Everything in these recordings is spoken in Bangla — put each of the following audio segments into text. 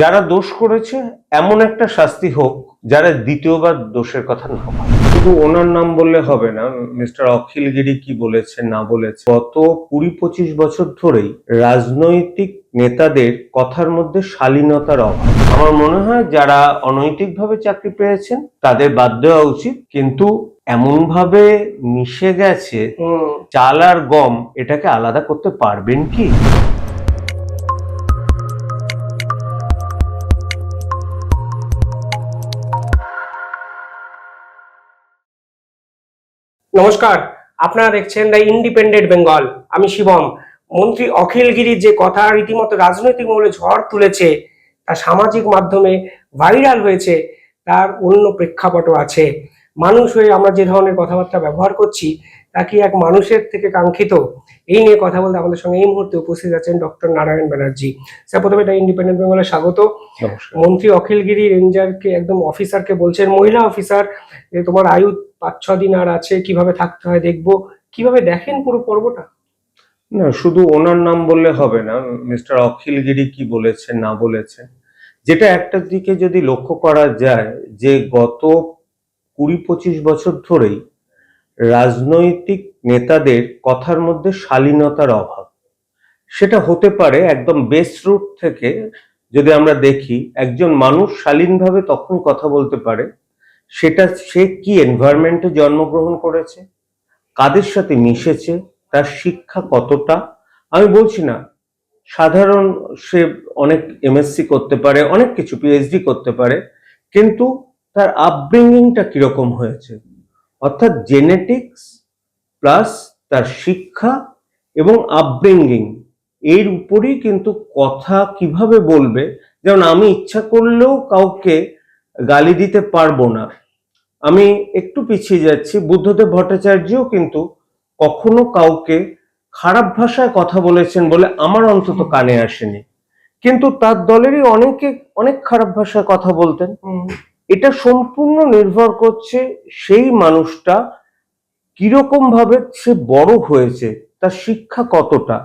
যারা দোষ করেছে এমন একটা শাস্তি হোক যারা দ্বিতীয়বার দোষের কথা না বলে। শুধু ওনার নাম বললে হবে না মিস্টার অখিলগিরি কি বলেছে না বলেছে? গত কুড়ি পঁচিশ বছর ধরেই রাজনৈতিক নেতাদের কথার মধ্যে শালীনতার অভাব। আমার মনে হয় যারা অনৈতিকভাবে চাকরি পেয়েছেন তাদের বাদ দেওয়া উচিত। কিন্তু এমন ভাবে মিশে গেছে চাল আর গম এটাকে আলাদা করতে পারবেন কি? নমস্কার, আপনারা দেখছেন দ্য ইন্ডিপেন্ডেন্ট বেঙ্গল আমি শিবম। মন্ত্রী অখিলগিরির যে কথা রীতিমতো রাজনৈতিক মহলে ঝড় তুলেছে, তা সামাজিক মাধ্যমে ভাইরাল হয়েছে, তার অন্য প্রেক্ষাপটও আছে। মানুষ হয়ে আমরা যে ধরনের কথাবার্তা ব্যবহার করছি তা কি এক মানুষের থেকে কাঙ্ক্ষিত? এই নিয়ে কথা বলতে আমাদের সঙ্গে এই মুহূর্তে উপস্থিত আছেন ডক্টর নারায়ণ ব্যানার্জি। স্যার প্রথমে এটা ইন্ডিপেন্ডেন্ট বেঙ্গলে স্বাগত। মন্ত্রী অখিলগিরি রেঞ্জারকে একদম অফিসারকে বলছেন মহিলা অফিসার যে তোমার আয়ু পাঁচ ছ দিন আর আছে কীভাবে থাকতে হয় দেখব? কীভাবে দেখেন পুরো পর্বটা? না শুধু ওনার নাম বললে হবে না মিস্টার অখিলগিরি কি বলেছেন না বলেছেন। যেটা একটা দিকে যদি লক্ষ্য করা যায় যে গত কুড়ি পঁচিশ বছর ধরেই রাজনৈতিক নেতাদের কথার মধ্যে শালীনতার অভাব। সেটা হতে পারে একদম বেস রুট থেকে যদি আমরা দেখি, একজন মানুষ শালীনভাবে তখন কথা বলতে পারে, সেটা সে কি এনভায়রনমেন্টে জন্মগ্রহণ করেছে, কাদের সাথে মিশেছে, তার শিক্ষা কতটা? আমি বলছি না, সাধারণ সে অনেক এমএসসি করতে পারে, অনেক কিছু পিএইচডি করতে পারে, কিন্তু তার আপব্রিঙ্গিংটা কীরকম হয়েছে? অর্থাৎ জেনেটিক্স প্লাস তার শিক্ষা এবং আপব্রিঙ্গিং এর উপরই কিন্তু কথা কীভাবে বলবে? যেমন আমি ইচ্ছা করলেও কাউকে গালি দিতে পারব না। আমি একটু পিছিয়ে যাচ্ছি, বুদ্ধদেব ভট্টাচার্যও কিন্তু কখনো কাউকে খারাপ ভাষায় কথা বলেছেন বলে আমার অন্তত কানে আসেনি। কিন্তু তার দলেরই অনেকে অনেক খারাপ ভাষায় কথা বলতেন। এটা সম্পূর্ণ নির্ভর করছে সেই মানুষটা কীরকম ভাবে সে বড় হয়েছে, তার শিক্ষা কতটা।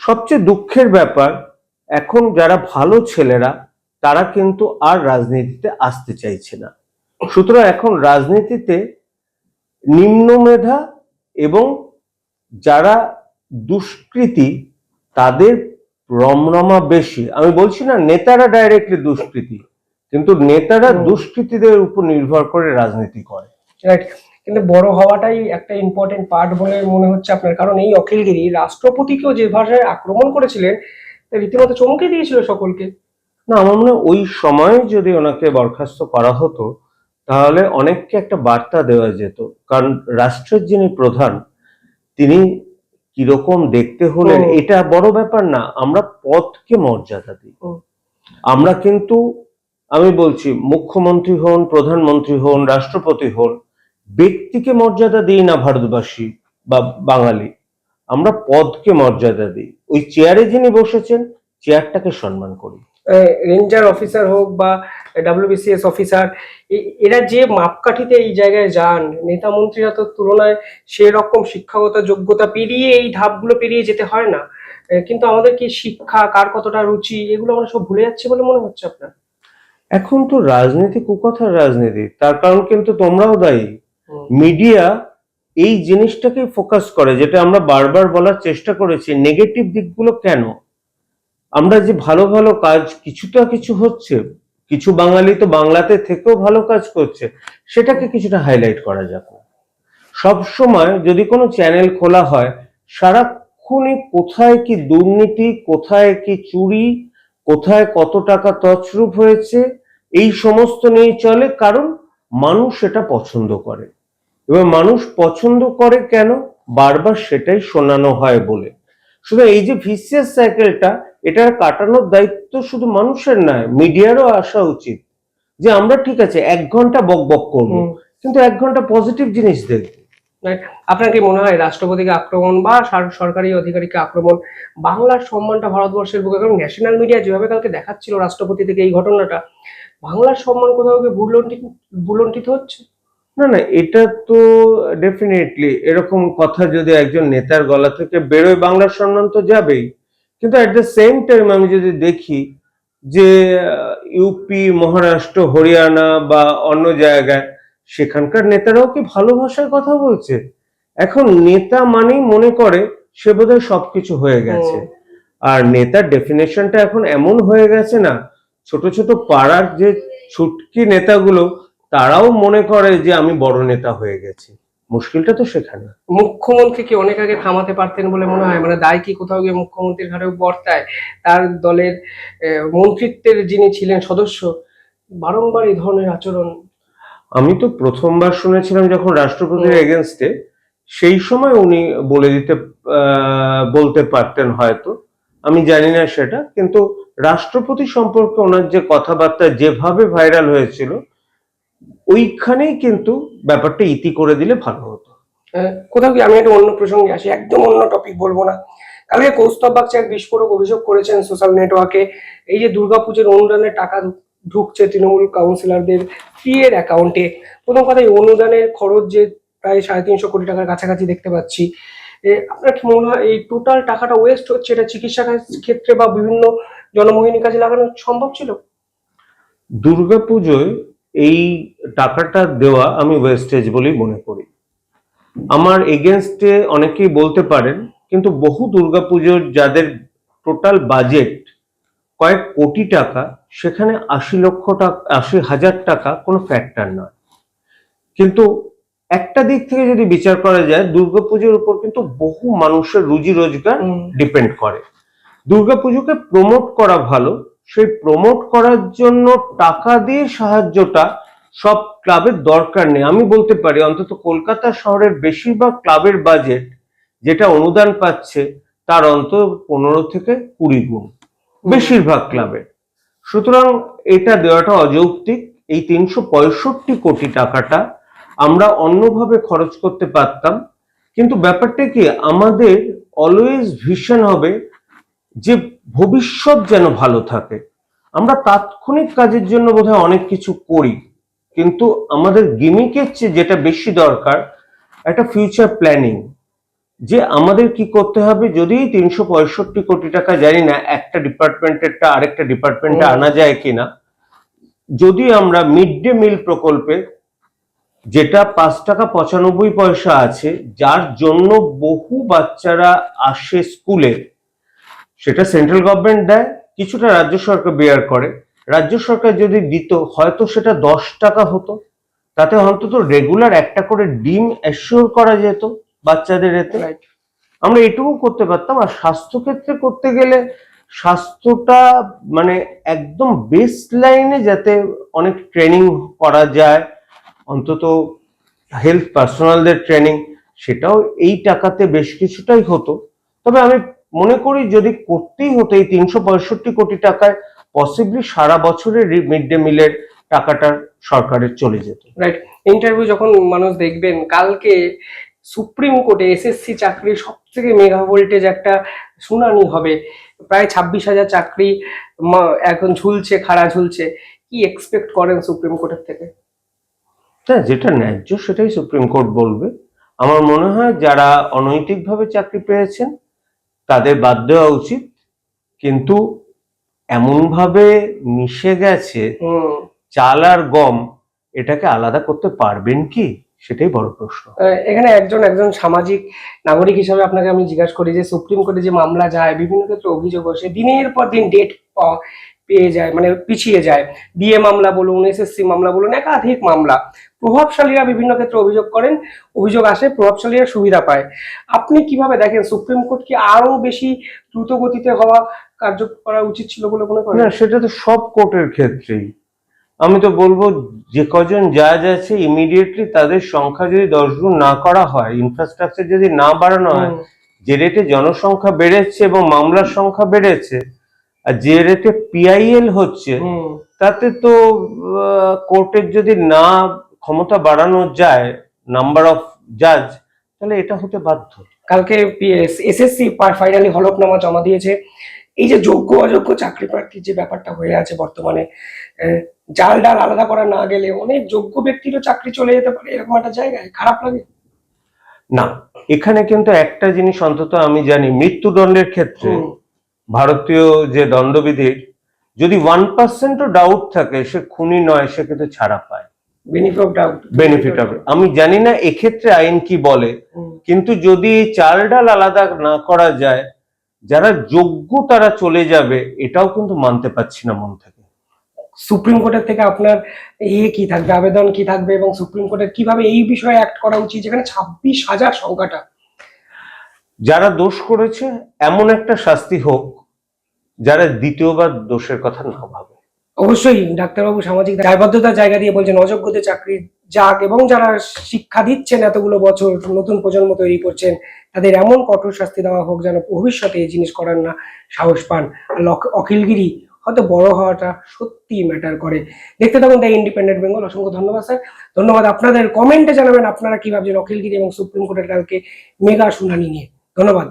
সবচেয়ে দুঃখের ব্যাপার, এখন যারা ভালো ছেলেরা, তারা কিন্তু আর রাজনীতিতে আসতে চাইছে না। সুতরাং এখন রাজনীতিতে নিম্ন মেধা এবং যারা দুষ্কৃতী, তাদের রমরমা বেশি। আমি বলছি না, নেতারা ডাইরেক্টলি দুষ্কৃতী। কিন্তু নেতারা দুষ্কৃতীদের উপর নির্ভর করে রাজনীতি করে। রাইট কিন্তু বড় হওয়াটাই একটা ইম্পর্টেন্ট পার্ট বলে মনে হচ্ছে আপনার। কারণ এই অখিলগিরি রাষ্ট্রপতিকেও যে ভাষায় আক্রমণ করেছিলেন রীতিমতো চমকে দিয়েছিল সকলকে। না আমার মনে ওই সময় যদি ওনাকে বরখাস্ত করা হতো তাহলে অনেককে একটা বার্তা দেওয়া যেত। কারণ রাষ্ট্রের যিনি প্রধান তিনি কীরকম দেখতে হলেন এটা বড় ব্যাপার না। আমরা পথকে মর্যাদা দিই। আমরা কিন্তু আমি বলছি, মুখ্যমন্ত্রী হন, প্রধানমন্ত্রী হন, রাষ্ট্রপতি হন, ব্যক্তিকে মর্যাদা দিই না ভারতবাসী বা বাঙালি। আমরা পদকে মর্যাদা দিই। ওই চেয়ারে যিনি বসেছেন, চেয়ারটাকে সম্মান করি। রেঞ্জার অফিসার হোক বা ডাব্লিউবিসিএস অফিসার এরা যে মাপকাঠিতে এই জায়গায় যান নেতা মন্ত্রীরা তো তুলনায় সেরকম শিক্ষাগত যোগ্যতা পেরিয়ে এই ধাপগুলো পেরিয়ে যেতে হয় না। কিন্তু আমাদের কি শিক্ষা, কার কতটা রুচি, এগুলো আমরা সব ভুলে যাচ্ছি বলে মনে হচ্ছে আপনার? এখন তো রাজনীতি কুকথার রাজনীতি তার কারণ কিন্তু তোমরাও দায়ী। মিডিয়া এই জিনিসটাকে ফোকাস করে যেটা আমরা বারবার বলার চেষ্টা করেছি নেগেটিভ দিকগুলো কেন? আমরা যে ভালো ভালো কাজ কিছুটা কিছু হচ্ছে কিছু বাঙালি তো বাংলাতে থেকেও ভালো কাজ করছে সেটাকে কিছুটা হাইলাইট করা যাক। না সব সময় যদি কোনো চ্যানেল খোলা হয় সারাক্ষণে কোথায় কি দুর্নীতি কোথায় কি চুরি কোথায় কত টাকা তছরূপ হয়েছে এই সমস্ত নিয়ে চলে কারণ মানুষ এটা পছন্দ করে। এবার মানুষ পছন্দ করে কেন? বারবার সেটাই শোনানো হয় বলে। শুধু এই যে ভিসিএস সাইকেলটা এটা কাটানোর দায়িত্ব শুধু মানুষের নয় মিডিয়ারও আসা উচিত। যে আমরা ঠিক আছে এক ঘণ্টা বক বক করব কিন্তু এক ঘণ্টা পজিটিভ জিনিস দেখব। আপনার কি মনে হয় রাষ্ট্রপতিকে আক্রমণ বা সরকারি অধিকারীকে আক্রমণ বাংলার সম্মানটা ভারতবর্ষের বুকে? কারণ ন্যাশনাল মিডিয়া যেভাবে কালকে দেখাচ্ছিল রাষ্ট্রপতি থেকে এই ঘটনাটা বাংলার সম্মান কোথাও গিয়ে ভুলন্টিত ভুলন্টিত হচ্ছে? না না এটা তো ডেফিনেটলি এরকম কথা যদি একজন নেতার গলা থেকে বেরোয় বাংলার সম্মান তো যাবেই। কিন্তু অ্যাট দ্য সেম টাইম আমি যদি দেখি যে ইউপি মহারাষ্ট্র হরিয়ানা বা অন্য জায়গায় সেখানকার নেতারাও কি ভালো ভাষায় কথা বলছে? এখন নেতা মানেই মনে করে সে বোধহয় সবকিছু হয়ে গেছে। আর নেতার ডেফিনেশনটা এখন এমন হয়ে গেছে না ছোট ছোট পাড়ার যে ছুটকি নেতাগুলো তারাও মনে করে যে আমি বড় নেতা হয়ে গেছি। মুশকিলটা তো সেখানে। মুখ্যমন্ত্রী কি অনেক আগে থামাতে পারতেন বলে মনে হয়? মানে দায় কি কোথাও গিয়ে মুখ্যমন্ত্রীর ঘাড়ে বর্তায়? তার দলের মন্ত্রিত্বের যিনি ছিলেন সদস্য বারংবার এই ধরনের আচরণ। আমি তো প্রথমবার শুনেছিলাম যখন রাষ্ট্রপতির। এগেনস্টে সেই সময় উনি বলে দিতে আহ, বলতে পারতেন হয়তো। আমি জানি না সেটা কিন্তু রাষ্ট্রপতি সম্পর্কে ওনার যে কথাবার্তা যেভাবে ভাইরাল হয়েছিল, ওইখানেই কিন্তু ব্যাপারটা ইতি করে দিলে ভালো হতো। কোথাও কি আমি একটা অন্য প্রসঙ্গে আসি? একদম অন্য টপিক বলব না। কালকে কৌস্তব বাগচি এক বিস্ফোরক অভিযোগ করেছেন সোশ্যাল নেটওয়ার্কে এই যে দুর্গাপুজোর অনুদানের টাকা ঢুকছে তৃণমূল কাউন্সিলরদের ফ্রি এর অ্যাকাউন্টে প্রথম কথা, এই অনুদানের খরচ যে প্রায় সাড়ে তিনশো কোটি টাকার কাছাকাছি দেখতে পাচ্ছি। আপনার কি মনে হয় এই টোটাল টাকাটা ওয়েস্ট হচ্ছে? এটা চিকিৎসা ক্ষেত্রে বা বিভিন্ন জনমোহিনী কাজে লাগানো সম্ভব ছিল? দুর্গাপুজোয় এই টাকাটা দেওয়া আমি ওয়েস্টেজ বলেই মনে করি। আমার এগেনস্টে অনেকেই বলতে পারেন কিন্তু বহু দুর্গাপুজোর যাদের টোটাল বাজেট কয়েক কোটি টাকা সেখানে আশি লক্ষ টাকা আশি হাজার টাকা কোনো ফ্যাক্টর নয়। কিন্তু একটা দিক থেকে যদি বিচার করা যায় দুর্গাপুজোর উপর কিন্তু বহু মানুষের রুজি রোজগার ডিপেন্ড করে। দুর্গাপুজোকে প্রমোট করা ভালো। সেই প্রমোট করার জন্য টাকা দিয়ে সাহায্যটা সব ক্লাবের দরকার নেই। আমি বলতে পারি, অন্তত কলকাতা শহরের বেশিরভাগ ক্লাবের বাজেট যেটা অনুদান পাচ্ছে, তার অন্তত পনেরো থেকে কুড়ি গুণ। বেশিরভাগ ক্লাবের সুতরাং এটা দেওয়াটা অযৌক্তিক। এই তিনশো পঁয়ষট্টি কোটি টাকাটা আমরা অন্যভাবে খরচ করতে পারতাম। কিন্তু ব্যাপারটা কি, আমাদের অলওয়েজ ভিশন হবে যে ভবিষ্যৎ যেন ভালো থাকে। আমরা তাৎক্ষণিক কাজের জন্য বোধহয় অনেক কিছু করি কিন্তু আমাদের গিমিকের চেয়ে যেটা বেশি দরকার একটা ফিউচার প্ল্যানিং যে আমাদের কি করতে হবে যদি তিনশো পঁয়ষট্টি কোটি টাকা জানি না একটা ডিপার্টমেন্টেরটা আরেকটা ডিপার্টমেন্টে আনা যায় কিনা যদি আমরা মিড ডে মিল প্রকল্পে যেটা পাঁচ টাকা পঁচানব্বই পয়সা আছে যার জন্য বহু বাচ্চারা আসে স্কুলে সেটা সেন্ট্রাল গভর্নমেন্ট দেয় কিছুটা রাজ্য সরকার বেয়ার করে। রাজ্য সরকার যদি দিত হয়তো সেটা দশ টাকা হতো। তাতে অন্তত রেগুলার একটা করে ডিম অ্যাসিওর করা যেত বাচ্চাদের এতে. আমরা এটুকু করতে পারতাম। আর স্বাস্থ্য ক্ষেত্রে করতে গেলে স্বাস্থ্যটা মানে একদম বেস্ট লাইনে যাতে অনেক ট্রেনিং করা যায় অন্তত হেলথ পার্সোনালদের ট্রেনিং সেটাও এই টাকাতে বেশ কিছুটাই হতো। তবে আমি মনে করি যদি করতেই হতো এই তিনশো পঁয়ষট্টি কোটি টাকায় পসিবলি সারা বছরের মিড ডে মিলের টাকাটা সরকারের চলে যেত। রাইট ইন্টারভিউ যখন মানুষ দেখবেন কালকে সুপ্রিম কোর্টে এসএসসি চাকরির সব থেকে মেগা ভোল্টেজ একটা শুনানি হবে। প্রায় ছাব্বিশ হাজার চাকরি এখন ঝুলছে খাড়া ঝুলছে। কি এক্সপেক্ট করেন সুপ্রিম কোর্টের থেকে? হ্যাঁ যেটা ন্যায্য সেটাই সুপ্রিম কোর্ট বলবে। আমার মনে হয় যারা অনৈতিকভাবে চাকরি পেয়েছেন তাদের বাদ দেওয়া উচিত। কিন্তু এমনভাবে মিশে গেছে চাল আর গম এটাকে আলাদা করতে পারবেন কি? সেটাই বড় প্রশ্ন। এখানে একজন একজন সামাজিক নাগরিক হিসাবে আপনাকে আমি জিজ্ঞাসা করি যে সুপ্রিম কোর্টে যে মামলা যায় বিভিন্ন ক্ষেত্রে অভিযোগ আসে দিনের পর দিন ডেট পেয়ে যায় মানে পিছিয়ে যায়। ডিএ মামলা বলুন এসএসসি মামলা বলুন একাধিক মামলা। প্রভাবশালীরা বিভিন্ন ক্ষেত্রে অভিযোগ করেন অভিযোগ আসে প্রভাবশালীরা সুবিধা পায়। আপনি কীভাবে দেখেন সুপ্রিম কোর্ট কি আরও বেশি দ্রুত গতিতে হওয়া কার্য করা উচিত ছিল বলে মনে করেন? না সেটা তো সব কোর্টের ক্ষেত্রেই। আমি তো বলব যে কজন জাজ আছে ইমিডিয়েটলি তাদের সংখ্যা যদি দশ গুণ না করা হয় ইনফ্রাস্ট্রাকচার যদি না বাড়ানো হয় যে রেটে জনসংখ্যা বেড়েছে এবং মামলার সংখ্যা বেড়েছে আর যে রেটে পিআইএল হচ্ছে তাতে তো কোর্টের যদি না ক্ষমতা বাড়ানো যায় নাম্বার অফ জাজ তাহলে এটা হতে বাধ্য। কালকে এসএসসি ফাইনালি হলফনামা জমা দিয়েছে। এই যে যোগ্য অযোগ্য চাকরি প্রার্থীর যে ব্যাপারটা হয়ে আছে বর্তমানে জাল ডাল আলাদা করা না গেলে অনেক যোগ্য ব্যক্তিরও চাকরি চলে যেতে পারে এরকম একটা জায়গায়। খারাপ লাগে? না এখানে কিন্তু একটা জিনিস অন্তত আমি জানি মৃত্যুদণ্ডের ক্ষেত্রে ভারতীয় যে দণ্ডবিধির যদি ওয়ান পার্সেন্টও ডাউট থাকে সে খুনি নয় সে কিন্তু ছাড়া পায়। বেনিফিট অফ আমি জানি না এক্ষেত্রে আইন কি বলে কিন্তু যদি চাল ডাল আলাদা না করা যায় যারা যোগ্য তারা চলে যাবে এটাও কিন্তু মানতে পারছি না মন থেকে। সুপ্রিম কোর্টের থেকে আপনার ইয়ে কি থাকবে আবেদন কি থাকবে এবং সুপ্রিম কোর্টের কীভাবে এই বিষয়ে অ্যাক্ট করা উচিত যেখানে ছাব্বিশ হাজার সংখ্যাটা। যারা দোষ করেছে এমন একটা শাস্তি হোক যারা দ্বিতীয়বার দোষের কথা না ভাবে। অবশ্যই ডাক্তারবাবু সামাজিক দায়বদ্ধতার জায়গা দিয়ে বলছেন অযোগ্যদের চাকরি যাক এবং যারা শিক্ষা দিচ্ছেন এতগুলো বছর, নতুন প্রজন্ম তৈরি করছেন, তাদের এমন কঠোর শাস্তি দেওয়া হোক যেন ভবিষ্যতে এই জিনিস করার না সাহস পান। অখিলগিরি হয়তো বড় হওয়াটা সত্যি ম্যাটার করে। দেখতে থাকুন দ্য ইন্ডিপেন্ডেন্ট বেঙ্গল অসংখ্য ধন্যবাদ স্যার। ধন্যবাদ আপনাদের কমেন্টে জানাবেন আপনারা কি ভাবছেন অখিলগিরি এবং সুপ্রিম কোর্টের কালকে মেগা শুনানি নিয়ে। ধন্যবাদ।